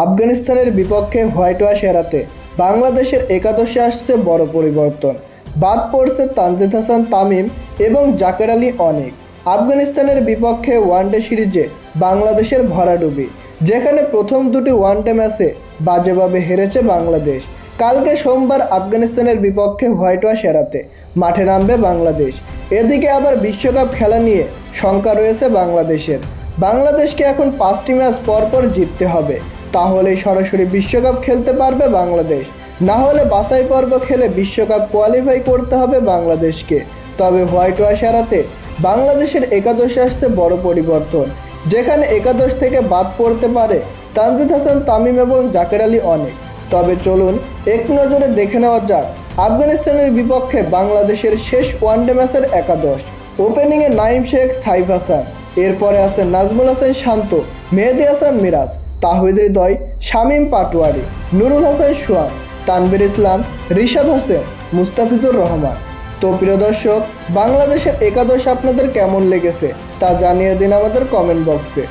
আফগানিস্তানের বিপক্ষে white wash এড়াতে বাংলাদেশের একাদশে আসছে বড় পরিবর্তন। বাদ পড়ছে তানজিদ হাসান, তামিম এবং জাকের আলী অনেক। আফগানিস্তানের বিপক্ষে ওয়ানডে সিরিজে বাংলাদেশের ভরাডুবি, যেখানে প্রথম দুটি ওয়ানডে ম্যাচে বাজেভাবে হেরেছে বাংলাদেশ। কালকে সোমবার আফগানিস্তানের বিপক্ষে হোয়াইট ওয়াশ এড়াতে মাঠে নামবে বাংলাদেশ। এদিকে আবার বিশ্বকাপ খেলা নিয়ে শঙ্কা রয়েছে বাংলাদেশের। বাংলাদেশকে এখন পাঁচটি ম্যাচ পরপর জিততে হবে। তাহলেই সরাসরি বিশ্বকাপ খেলতে পারবে বাংলাদেশ। না হলে বাছাই পর্ব খেলে বিশ্বকাপ কোয়ালিফাই করতে হবে বাংলাদেশকে। তবে হোয়াইট ওয়াশ এড়াতে বাংলাদেশের একাদশে আসছে বড় পরিবর্তন। যেখানে একাদশ থেকে বাদ পড়তে পারে তানজিদ হাসান, তামিম এবং জাকের আলী অনেক। তবে চলুন এক নজরে দেখে নেওয়া যাক আফগানিস্তানের বিপক্ষে বাংলাদেশের শেষ ওয়ানডে ম্যাচের একাদশ। ওপেনিংয়ে নাইম শেখ, সাইফ হাসান। এরপরে আছে নাজমুল হাসান শান্ত, মেহেদি হাসান মিরাজ। তাহিদ হৃদয়, শামীম পাটোয়ারি, নুরুল হাসান সোয়াব তানবির ইসলাম, রিশাদ হোসেন, মুস্তাফিজুর রহমান। তো প্রিয় দর্শক, বাংলাদেশের একাদশ আপনাদের কেমন লেগেছে তা জানিয়ে দিন আমাদের কমেন্ট বক্সে